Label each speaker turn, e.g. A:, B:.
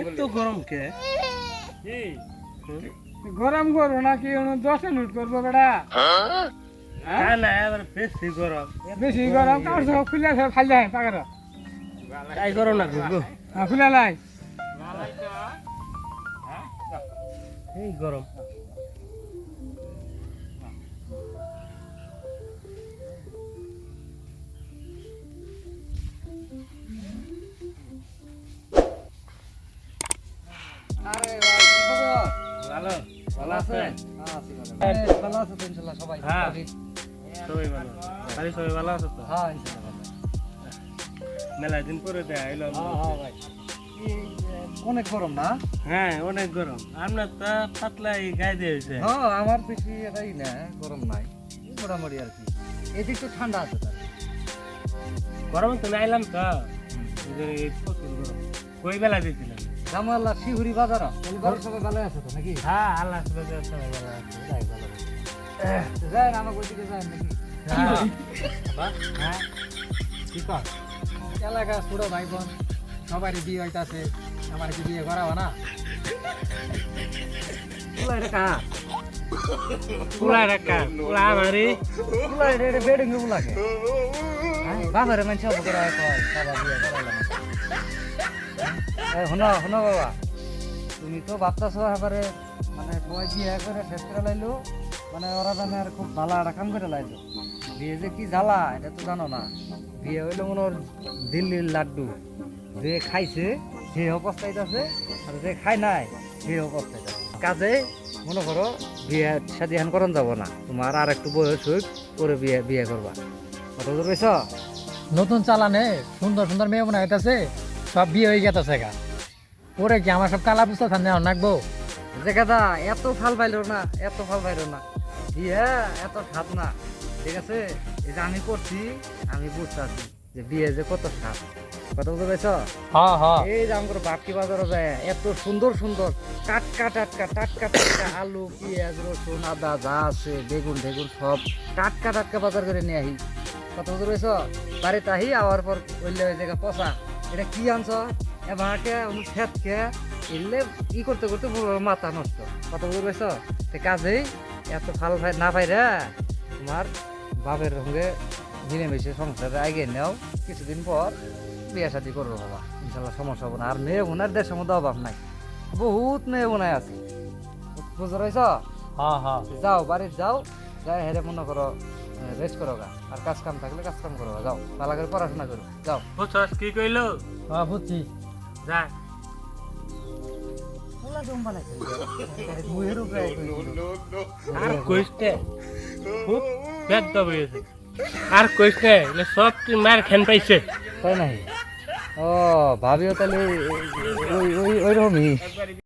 A: এত গরম কে?
B: গরম করব নাকি? দশ মিনিট করব বেটা
A: না না এবার বেশি গরম।
B: বেশি গরম? কাপড় সব খুলে খাই যায় পাকার
A: তাই গরম না গুগু
B: খুলে লাই।
A: এই গরম।
C: আরে ভাই কি খবর?
A: ভালো
C: ভালো আছেন?
A: হ্যাঁ।
C: ভালো। সবাই?
A: হ্যাঁ। সবাই ভালো। বাড়ি সবাই ভালো আছে তো?
C: হ্যাঁ
A: মেলা দিন পরে
C: হ্যাঁ ভাই। অনেক গরম না?
A: হ্যাঁ অনেক গরম। আপনার তো পাতলা এই গায়ে দিয়েছে
C: হ্যাঁ আমার বেশি এটাই না গরম নাই। মোটামুটি আর কি। এদিক তো ঠান্ডা আছে
A: গরম তো নাইলাম তো। কই বেলা দিয়েছিলাম
C: জামাল্লা শিহুরি বাজার। পরিবারের সবাই ভালো আছে তো নাকি?
A: হ্যাঁ আল্লাহ সবাই ভালো আছে যাই ভালো
C: যায় আমাকে ওইদিকে যায় নাকি?
A: হ্যাঁ। কি কর?
C: এলাকা ছোট ভাই বোন সবারই বিয়ে হইতাছে আমার কি বিয়ে করাবো না?
A: আমারি
C: লাগে বাজারে মানুষ শোনো শোনো বাবা। তুমি তো ভাবতেছো এবারে মানে সবাই বিয়ে করে শেষ করে লাইলো মানে ওরা জানে আর খুব ভালো একটা কাম করে লাইলো। বিয়ে যে কি জ্বালা, এটা জানো না। বিয়ে হইল মনে ওর দিল্লির লাড্ডু। যে খাইছে, সে অবস্থাইতেছে আর যে খায় নাই, সে অবস্থাইতেছে কাজে, মনে করো, বিয়ে শাদি হান করন যাব না। তোমার আর একটু বয়স হোক ওরে বিয়ে বিয়ে করবা। কত দূর
B: নতুন চালানে সুন্দর সুন্দর মেয়ে মনে হইতাছে সব বিয়ে হয়ে গেছে গা। ওরে কি আমার সব কালা পুস্তা থান নাকবো?
C: কথা এত ফাল পাইলো না এত ফাল পাইলো না। বিয়ে এত না ঠিক আছে? এই যে আমি করছি আমি বুঝতে আছি যে বিয়ে যে কত স্বাদ কথা বুঝতে পেরেছ?
B: হ্যাঁ হ্যাঁ
C: এই যে আমার বাপকি বাজারে যায় এত সুন্দর সুন্দর টাটকা টাটকা টাটকা টাটকা আলু পেঁয়াজ রসুন আদা যা আছে বেগুন টেগুন সব টাটকা টাটকা বাজার করে নিয়ে আহি। কথা বুঝতে পেরেছ বাড়িতে আহি আওয়ার পর ওইলে ওই জায়গা পচা। এটা কি আনছ? এবারকে ফেটকে এলে ই করতে করতে মাথা নষ্ট। কথা বুঝতে পেরেছ সে কাজেই এত ফাল ফাই না পাই রে তোমার বাপের সঙ্গে মিলেমিশে সংসারে আগে নেও কিছুদিন পর বিয়ে শাদি করব বাবা। ইনশাল্লাহ সমস্যা হবে না। আর মেয়ে বোনের দেশের মধ্যে অভাব নাই। বহুত মেয়ে বোনাই আছে। বুঝতে পারছ
B: হ্যাঁ হ্যাঁ।
C: যাও বাড়ির যাও। যাই হেরে মনে করো রেস্ট করো গা। আর কাজ কাম থাকলে কাজ কাম করো যাও ভালো করে পড়াশোনা করো। যাও।
A: বুঝছস কি কইলো?
B: হ্যাঁ বুঝছি।
A: যা।
C: মুহের উপরে
A: আর কইতে খুব ব্যাগ দবাইছে আর কইতে এলে সব তুই মার খান পাইছে।
C: তাই নাই ও ভাবিও তাহলে ওই ওই ওই রকমই